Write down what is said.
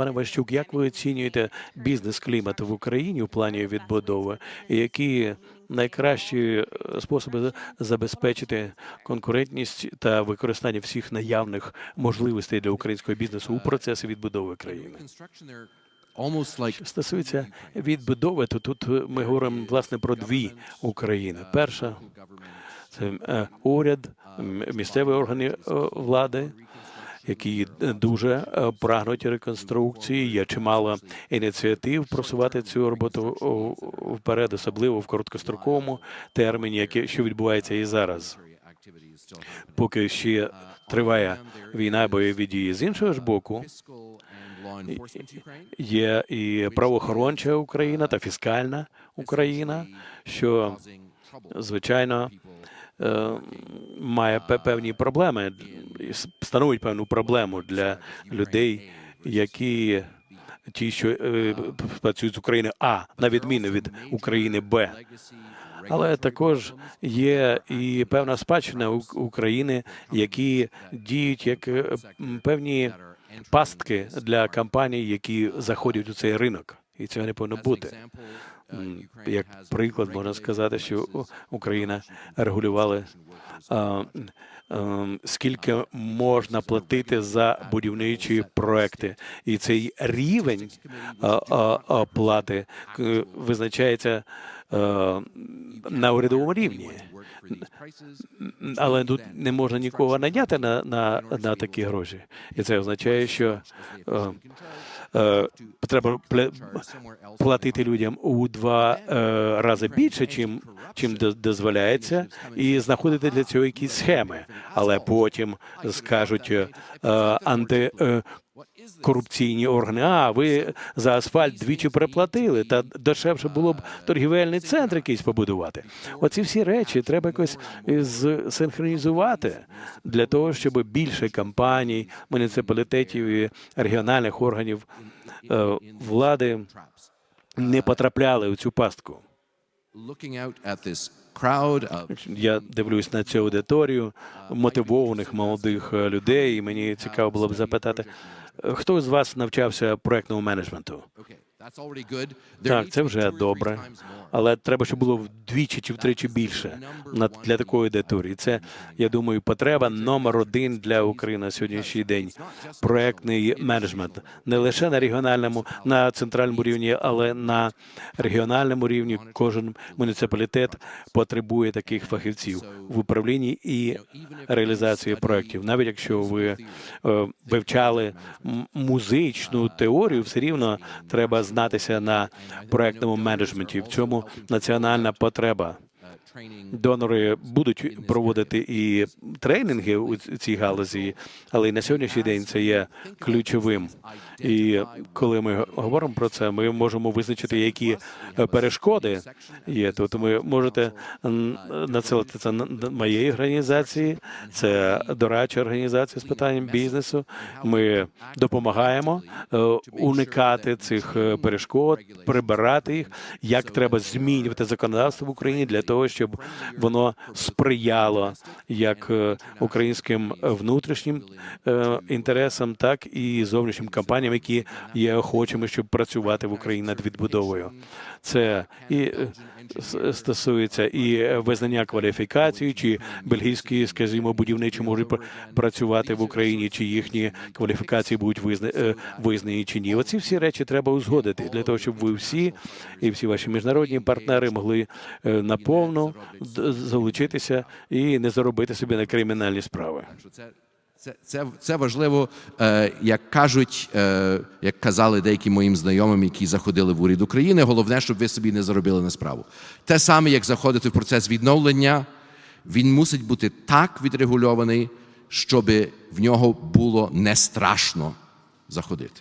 Пане Ващук, як ви оцінюєте бізнес-клімат в Україні в плані відбудови? Які найкращі е, способи за- забезпечити конкурентність та використання всіх наявних можливостей для українського бізнесу у процесі відбудови країни? Що стосується відбудови, то тут ми говоримо власне про дві України. Перша це е, уряд, місцеві органи е, влади, які дуже е, прагнуть реконструкції. Є чимало ініціатив просувати цю роботу вперед, особливо в короткостроковому терміні, яке що відбувається і зараз. Поки ще триває війна, бойові дії з іншого ж боку. Є і правоохоронча Україна та фіскальна Україна, що звичайно має пе- певні проблеми, становить певну проблему для людей, які ті, що е, працюють з України, а на відміну від України Б. Але також є і певна спадщина України, які діють як е, певні пастки для компаній, які заходять у цей ринок, і цього не повинно бути. Як приклад можна сказати, що Україна регулювала а, ем, скільки можна платити за будівничі проекти, і цей рівень а, а, оплати к- визначається на урядовому рівні. Але тут не можна нікого наняти на, на, на такі гроші, і це означає, що е, е, треба платити людям у два е, рази більше, чим, чим до- дозволяється, і знаходити для цього якісь схеми. Але потім скажуть е, анти. Е, Корупційні органи, а ви за асфальт двічі переплатили, та дешевше було б торгівельний центр якийсь побудувати. Оці всі речі треба якось з- синхронізувати для того, щоб більше компаній, муніципалітетів і регіональних органів е, влади не потрапляли у цю пастку. Я дивлюсь на цю аудиторію мотивованих молодих е, людей, і мені цікаво було б запитати, хто з вас навчався проектному менеджменту? Так, це вже добре, але треба, щоб було вдвічі чи втричі більше для такої аудиторії. Це я думаю, потреба номер один для України на сьогоднішній день. Проектний менеджмент не лише на регіональному, на центральному рівні, але на регіональному рівні. Кожен муніципалітет потребує таких фахівців в управлінні і реалізації проектів. Навіть якщо ви е, вивчали музичну теорію, все рівно треба знатися на проектному менеджменті. В цьому національна потреба. Донори будуть проводити і тренінги у цій галузі, але на сьогоднішній день це є ключовим. І коли ми говоримо про це, ми можемо визначити, які е, перешкоди є тут. Ви можете надсилати це на на моєї організації, це дорадча організація з питанням бізнесу. Ми допомагаємо е, уникати цих е, перешкод, прибирати їх, як треба змінювати законодавство в Україні для того, щоб воно сприяло як е, українським внутрішнім е, інтересам, так і зовнішнім компаніям, які є охочими, щоб працювати в Україні над відбудовою. Це і е, стосується і визнання кваліфікації, чи бельгійські, скажімо, будівничі можуть працювати в Україні, чи їхні кваліфікації будуть визна- е, визнані чи ні. Оці всі речі треба узгодити для того, щоб ви всі і всі ваші міжнародні партнери могли наповну залучитися і не заробити собі на кримінальні справи. Це, це, це важливо, е, як кажуть, е, як казали деякі моїм знайомим, які заходили в уряд України. Головне, щоб ви собі не заробили на справу. Те саме, як заходити в процес відновлення, він мусить бути так відрегульований, щоб в нього було не страшно заходити.